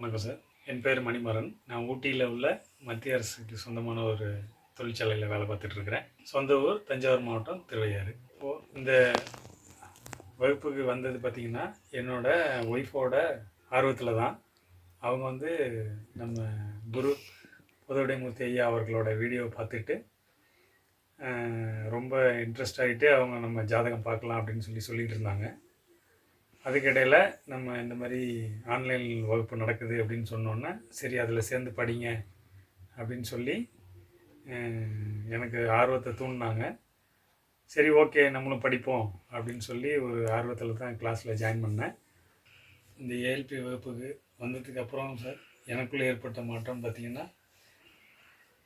வணக்கம் சார். என் பேர் மணிமாறன். நான் ஊட்டியில் உள்ள மத்திய அரசுக்கு சொந்தமான ஒரு தொழிற்சாலையில் வேலை பார்த்துட்ருக்குறேன் சொந்த ஊர் தஞ்சாவூர் மாவட்டம் திருவையாறு. இப்போது இந்த வகுப்புக்கு வந்தது பார்த்திங்கன்னா என்னோடய ஒய்ஃபோட ஆர்வத்தில் தான். அவங்க வந்து நம்ம குரு புதவிடைமூர்த்தி ஐயா அவர்களோட வீடியோ பார்த்துட்டு ரொம்ப இன்ட்ரெஸ்ட் ஆகிட்டு அவங்க நம்ம ஜாதகம் பார்க்கலாம் அப்படின்னு சொல்லி சொல்லிகிட்டு இருந்தாங்க. அதுக்கிடையில் நம்ம இந்த மாதிரி ஆன்லைன் வகுப்பு நடக்குது அப்படின்னு சொன்னோன்னே சரி அதில் சேர்ந்து படிங்க அப்படின்னு சொல்லி எனக்கு ஆர்வத்தை தூண்டினாங்க. சரி ஓகே நம்மளும் படிப்போம் அப்படின்னு சொல்லி ஒரு ஆர்வத்தில் தான் கிளாஸில் ஜாயின் பண்ணேன். இந்த ஏஎல்பி வகுப்புக்கு வந்ததுக்கப்புறம் சார் எனக்குள்ளே ஏற்பட்ட மாற்றம் பார்த்திங்கன்னா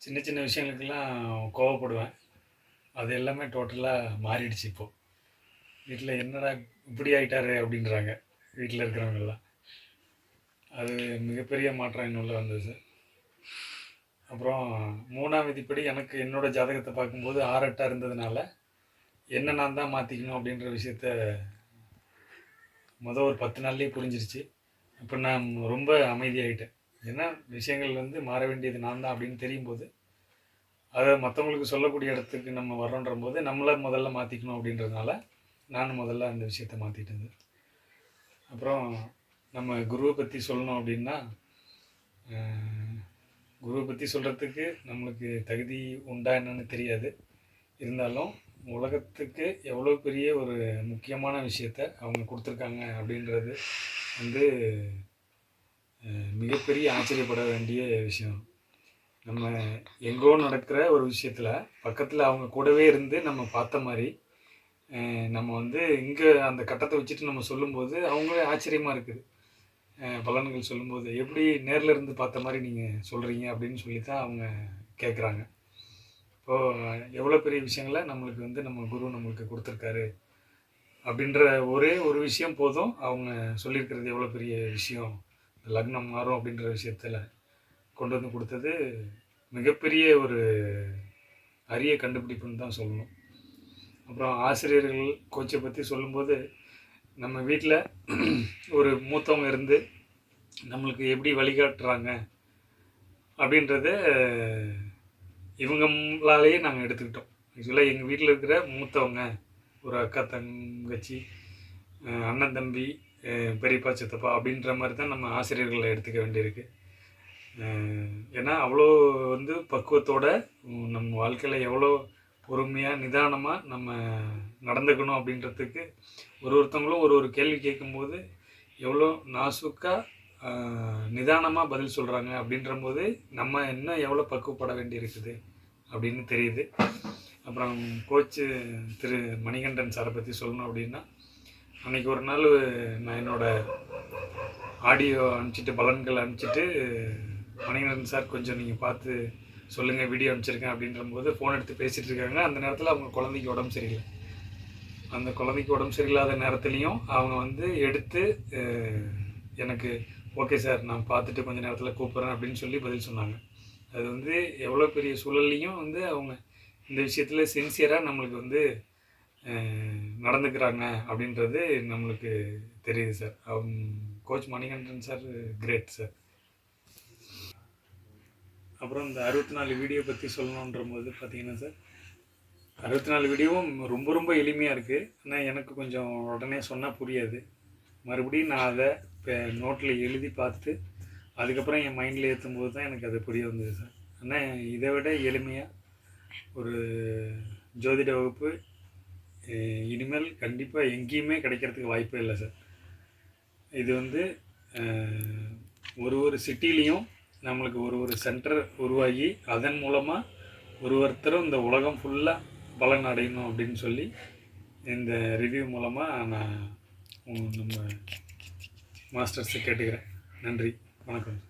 சின்ன சின்ன விஷயங்களுக்கெல்லாம் கோவப்படுவேன். அது எல்லாமே டோட்டலாக மாறிடுச்சு இப்போது வீட்டில் என்னடா இப்படி ஆகிட்டாரு அப்படின்றாங்க. வீட்டில் இருக்கிறவங்கெல்லாம். அது மிகப்பெரிய மாற்றம் என்னுள்ள வந்தது சார். அப்புறம் மூணாம் விதிப்படி எனக்கு என்னோட ஜாதகத்தை பார்க்கும்போது ஆறட்டா இருந்ததுனால என்ன நான் தான் மாற்றிக்கணும் அப்படின்ற விஷயத்த மொதல் ஒரு பத்து நாள்லேயே புரிஞ்சிருச்சு. இப்போ நான் ரொம்ப அமைதியாயிட்டேன். ஏன்னா விஷயங்கள் வந்து மாற வேண்டியது நான் தான் அப்படின்னு தெரியும் போது அதை மற்றவங்களுக்கு சொல்லக்கூடிய இடத்துக்கு நம்ம வர்றோன்ற போது நம்மளை முதல்ல மாற்றிக்கணும் அப்படின்றதுனால நானும் முதல்ல அந்த விஷயத்தை மாற்றிட்டேன் அப்புறம் நம்ம குருவை பற்றி சொல்லணும் அப்படின்னா குருவை பற்றி சொல்கிறதுக்கு நம்மளுக்கு தகுதி உண்டா என்னன்னு தெரியாது. இருந்தாலும் உலகத்துக்கு எவ்வளோ பெரிய ஒரு முக்கியமான விஷயத்த அவங்க கொடுத்துருக்காங்க அப்படின்றது வந்து மிகப்பெரிய ஆச்சரியப்பட வேண்டிய விஷயம். நம்ம எங்கோ நடக்கிற ஒரு விஷயத்தில் பக்கத்தில் அவங்க கூடவே இருந்து நம்ம பார்த்த மாதிரி நம்ம வந்து இங்கே அந்த கட்டத்தை வச்சுட்டு நம்ம சொல்லும்போது அவங்களே ஆச்சரியமாக இருக்குது. பலன்கள் சொல்லும்போது எப்படி நேரில் இருந்து பார்த்த மாதிரி நீங்கள் சொல்கிறீங்க அப்படின்னு சொல்லி தான் அவங்க கேட்குறாங்க இப்போது எவ்வளோ பெரிய விஷயங்களை நம்மளுக்கு வந்து நம்ம குரு நம்மளுக்கு கொடுத்துருக்காரு அப்படின்ற ஒரே ஒரு விஷயம் போதும். அவங்க சொல்லியிருக்கிறது எவ்வளோ பெரிய விஷயம் லக்னம் மாறும் அப்படின்ற விஷயத்தில் கொண்டு வந்து கொடுத்தது மிகப்பெரிய ஒரு அரிய கண்டுபிடிப்புன்னு தான் சொல்லணும். அப்புறம் ஆசிரியர்கள் கோச்சை பற்றி சொல்லும்போது நம்ம வீட்டில் ஒரு மூத்தவங்க இருந்து நம்மளுக்கு எப்படி வழிகாட்டுறாங்க அப்படின்றத இவங்களாலேயே நாங்கள் எடுத்துக்கிட்டோம். ஆக்சுவலாக எங்கள் வீட்டில் இருக்கிற மூத்தவங்க ஒரு அக்கா தங்கச்சி அண்ணன் தம்பி பெரியப்பா சித்தப்பா அப்படின்ற மாதிரி தான் நம்ம ஆசிரியர்களை எடுத்துக்க வேண்டியிருக்கு. ஏன்னா அவ்வளோ வந்து பக்குவத்தோட நம்ம வாழ்க்கையில் எவ்வளோ பொறுமையாக நிதானமாக நம்ம நடந்துக்கணும் அப்படின்றதுக்கு ஒரு ஒருத்தவங்களும் ஒரு ஒரு கேள்வி கேட்கும்போது எவ்வளோ நாசுக்காக நிதானமாக பதில் சொல்கிறாங்க அப்படின்ற போது நம்ம இன்னும் எவ்வளோ பக்குவப்பட வேண்டியிருக்குது அப்படின்னு தெரியுது. அப்புறம் கோச்சு திரு மணிகண்டன் சாரை பற்றி சொல்லணும் அப்படின்னா அன்றைக்கி ஒரு நாள் நான் என்னோட ஆடியோ அனுப்பிச்சிட்டு பலன்கள் அனுப்பிச்சிட்டு மணிகண்டன் சார் கொஞ்சம் நீங்கள் பார்த்து சொல்லுங்கள் வீடியோ அனுப்பிச்சிருக்கேன் அப்படின்ற போது ஃபோன் எடுத்து பேசிகிட்டு இருக்காங்க. அந்த நேரத்தில் அவங்க குழந்தைக்கு உடம்பு சரியில்லை. அந்த குழந்தைக்கு உடம்பு சரியில்லாத நேரத்துலையும் அவங்க வந்து எடுத்து எனக்கு ஓகே சார் நான் பார்த்துட்டு கொஞ்சம் நேரத்தில் கூப்பிட்றேன் அப்படின்னு சொல்லி பதில் சொன்னாங்க. அது வந்து எவ்வளோ பெரிய சூழல்லையும் வந்து அவங்க இந்த விஷயத்தில் சின்சியராக நம்மளுக்கு வந்து நடந்துக்கிறாங்க அப்படின்றது நம்மளுக்கு தெரியுது சார் அவங்க coach Manikandan sir great sir அப்புறம் இந்த அறுபத்தி நாலு வீடியோ பற்றி சொல்லணுன்ற போது பார்த்தீங்கன்னா சார் அறுபத்தி நாலு வீடியோவும் ரொம்ப ரொம்ப எளிமையாக இருக்குது ஆனால் எனக்கு கொஞ்சம் உடனே சொன்னால் புரியாது. மறுபடியும் நான் அதை இப்போ நோட்டில் எழுதி பார்த்து அதுக்கப்புறம் என் மைண்டில் ஏற்றும் போது தான் எனக்கு அது புரிய வந்தது சார் ஆனால் இதை விட எளிமையாக ஒரு ஜோதிட வகுப்பு இனிமேல் கண்டிப்பாக எங்கேயுமே கிடைக்கிறதுக்கு வாய்ப்பே இல்லை சார் இது வந்து ஒரு ஒரு சிட்டிலையும் நம்மளுக்கு ஒரு ஒரு சென்டர் உருவாகி அதன் மூலமாக ஒரு ஒருத்தரும் இந்த உலகம் ஃபுல்லாக பலன் அடையணும் அப்படின்னு சொல்லி இந்த ரிவ்யூ மூலமாக நான் நம்ம மாஸ்டர்ஸை கேட்டுக்கிறேன். நன்றி. வணக்கம்.